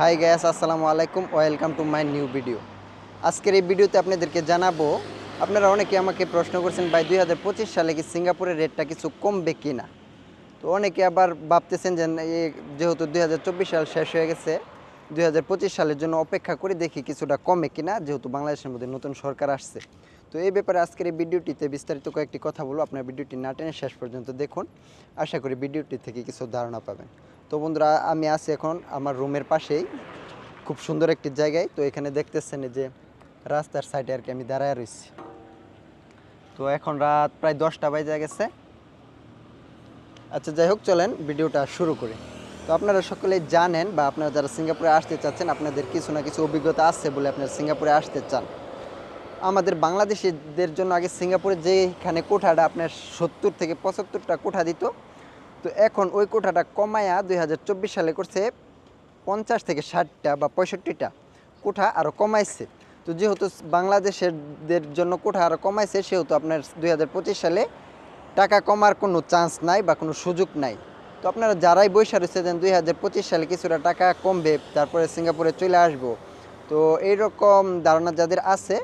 High guys আসসালামু আলাইকুম welcome to my new video আজকের এই ভিডিওতে আপনাদেরকে জানাব, আপনারা অনেকে আমাকে প্রশ্ন করছেন, ভাই, দুই হাজার পঁচিশ সালে কি সিঙ্গাপুরের রেটটা কিছু কমবে কি না তো অনেকে আবার ভাবতেছেন যে যেহেতু দুই হাজার চব্বিশ সাল শেষ হয়ে গেছে, দুই হাজার পঁচিশ সালের জন্য অপেক্ষা করে দেখি কিছুটা কমে কিনা, যেহেতু বাংলাদেশের মধ্যে নতুন সরকার আসছে। তো এই ব্যাপারে আজকের এই ভিডিওটিতে বিস্তারিত কয়েকটি কথা বলব, আপনার ভিডিওটি না টেনে শেষ পর্যন্ত দেখুন। আশা করি ভিডিওটি থেকে কিছু ধারণা পাবেন। তো বন্ধুরা, আমি আছি এখন আমার রুমের পাশেই। খুব সুন্দর একটি জায়গায়। তো এখানে দেখতেছেন যে রাস্তার সাইডে আর কি আমি দাঁড়ায় রয়েছি তো এখন রাত প্রায় দশটা বাজে গেছে। আচ্ছা যাই হোক, চলেন ভিডিওটা শুরু করি। তো আপনারা সকলেই জানেন বা আপনারা যারা সিঙ্গাপুরে আসতে চাচ্ছেন, আপনাদের কিছু না কিছু অভিজ্ঞতা আছে বলে আপনারা সিঙ্গাপুরে আসতে চান। আমাদের বাংলাদেশিদের জন্য আগে সিঙ্গাপুরে যেখানে কোঠাটা আপনার সত্তর থেকে পঁচাত্তরটা কোঠা দিত তো এখন ওই কোঠাটা কমায়া দুই হাজার চব্বিশ সালে করছে পঞ্চাশ থেকে ষাটটা বা পঁয়ষট্টিটা কোঠা আরও কমাইছে। তো যেহেতু বাংলাদেশেরদের জন্য কোঠা আরও কমাইছে, সেহেতু আপনার দুই হাজার পঁচিশ সালে টাকা কমার কোনো চান্স নাই বা কোনো সুযোগ নাই। তো আপনারা যারাই বৈশা রয়েছে দেন দুই সালে কিছুটা টাকা কমবে, তারপরে সিঙ্গাপুরে চলে আসব। তো এইরকম ধারণা যাদের আছে,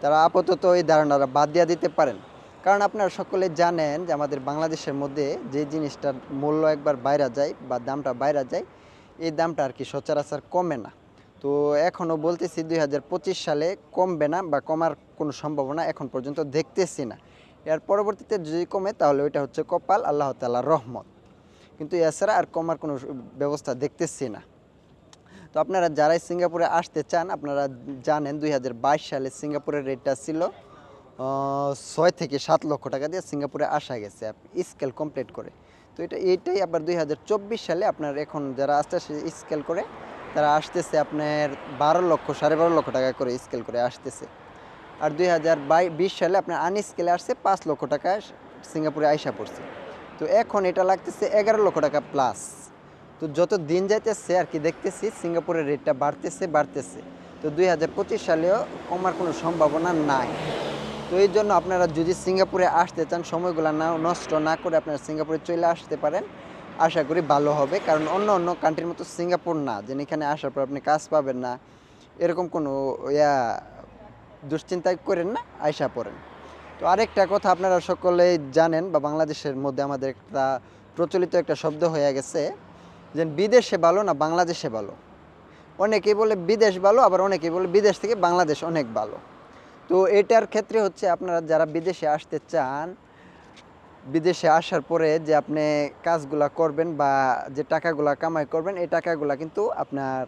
তারা আপাতত এই ধারণাটা বাদ দিয়ে দিতে পারেন। কারণ আপনারা সকলে জানেন যে আমাদের বাংলাদেশের মধ্যে যে জিনিসটার মূল্য একবার বাইরা যায় বা দামটা বাইরা যায়, এই দামটা আর কি সচরাচর কমে না। তো এখনও বলতেছি দুই হাজার পঁচিশ সালে কমবে না বা কমার কোনো সম্ভাবনা এখন পর্যন্ত দেখতেছি না। এর পরবর্তীতে যদি কমে তাহলে ওইটা হচ্ছে কপাল, আল্লাহ তাল্লাহ রহমত। কিন্তু এছাড়া আর কমার কোনো ব্যবস্থা দেখতেছি না। তো আপনারা যারাই সিঙ্গাপুরে আসতে চান, আপনারা জানেন দুই হাজার বাইশ সালে সিঙ্গাপুরের রেটটা ছিল ছয় থেকে সাত লক্ষ টাকা দিয়ে সিঙ্গাপুরে আসা গেছে স্কেল কমপ্লিট করে। তো এটা এইটাই আবার দুই হাজার চব্বিশ সালে আপনার এখন যারা আসতে আসে স্কেল করে, তারা আসতেছে আপনার বারো লক্ষ, সাড়ে বারো লক্ষ টাকা করে স্কেল করে আসতেছে। আর দুই হাজার বিশ সালে আপনার আনস্কেলে আসছে পাঁচ লক্ষ টাকা সিঙ্গাপুরে আইসা পড়ছে। তো এখন এটা লাগতেছে এগারো লক্ষ টাকা প্লাস তো যত দিন যাইতেছে আর কি দেখতেছি, সিঙ্গাপুরের রেটটা বাড়তেছে বাড়তেছে। তো দুই হাজার পঁচিশ সালেও কমার কোনো সম্ভাবনা নাই। তো এই জন্য আপনারা যদি সিঙ্গাপুরে আসতে চান, সময়গুলো না, নষ্ট না করে আপনারা সিঙ্গাপুরে চলে আসতে পারেন। আশা করি ভালো হবে, কারণ অন্য অন্য কান্ট্রির মতো সিঙ্গাপুর না যে এখানে আসার পর আপনি কাজ পাবেন না। এরকম কোনো, ইয়া, দুশ্চিন্তা করেন না আয়সা পড়েন। তো আরেকটা কথা আপনারা সকলেই জানেন, বা বাংলাদেশের মধ্যে আমাদের একটা প্রচলিত একটা শব্দ হয়ে গেছে, যে বিদেশে ভালো না বাংলাদেশে ভালো? অনেকেই বলে বিদেশ ভালো, আবার অনেকেই বলে বিদেশ থেকে বাংলাদেশ অনেক ভালো। তো এটার ক্ষেত্রে হচ্ছে আপনারা যারা বিদেশে আসতে চান, বিদেশে আসার পরে যে আপনি কাজগুলা করবেন বা যে টাকাগুলা কামাই করবেন, এই টাকাগুলা কিন্তু আপনার